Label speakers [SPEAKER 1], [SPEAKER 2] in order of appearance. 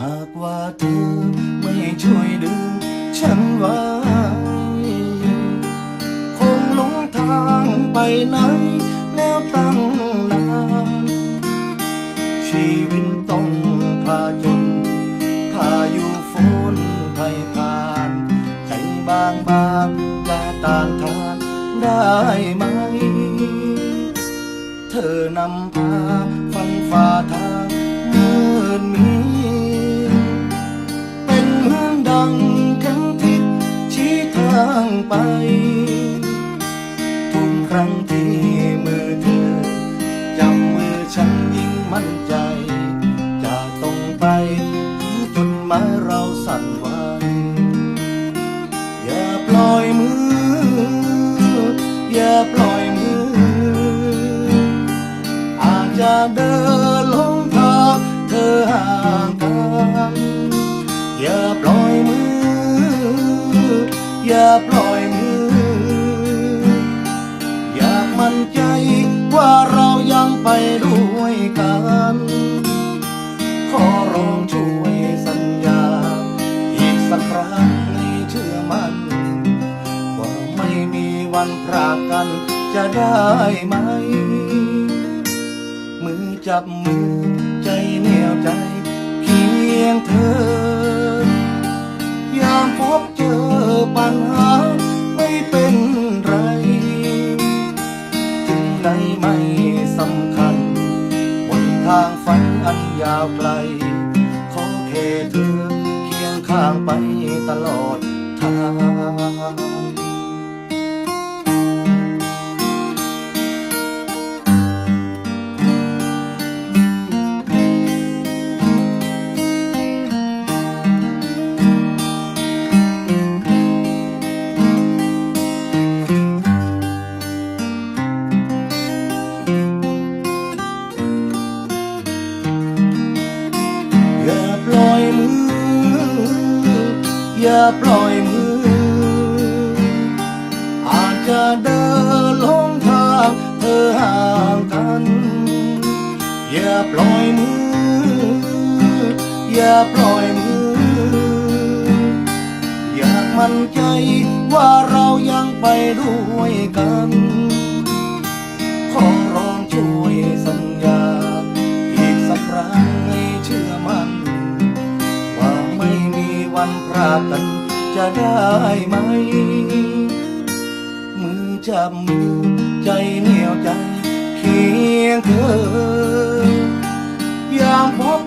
[SPEAKER 1] หากว่าเธอไม่ช่วยดึงฉันไว้คงหลงทางไปไหนแล้วตั้งนานชีวิตต้องพาจนพาอยุฝนภัยผ่านใจบางบางจะต้านทานได้ไหม เธอนำพาฟันฝ่าทาง ไป ทุกครั้งที่มือเธอจับมือฉันยิ่งมั่นใจ จะต้องไปถึงจุดหมายเราสั่นไหวอย่าปล่อยมือ อย่าปล่อยมือ อาจจะเดินลงทางเธอห่างกันอย่าปล่อย อย่าปล่อยมือ อยากมั่นใจว่าเรายังไปด้วยกัน ขอร้องช่วยสัญญา อีกสักครั้งให้เชื่อมันว่าไม่มีวันพรากกันจะได้ไหม มือจับมือใจเหนียวใจ ทางฝันอันยาวไกล ขอแค่เธอเคียงข้างไปตลอดทาง อย่าปล่อยมือ อาจจะเดินลงทางเธอห่างกัน อย่าปล่อยมือ อย่าปล่อยมือ อยากมั่นใจว่าเรายังไปด้วยกันขอร้องช่วยสัญญา อีกสักครั้งให้เชื่อมา มันพรากันจะได้ไหม มือจับมือใจเหนียวใจเคียงเธอยามพบ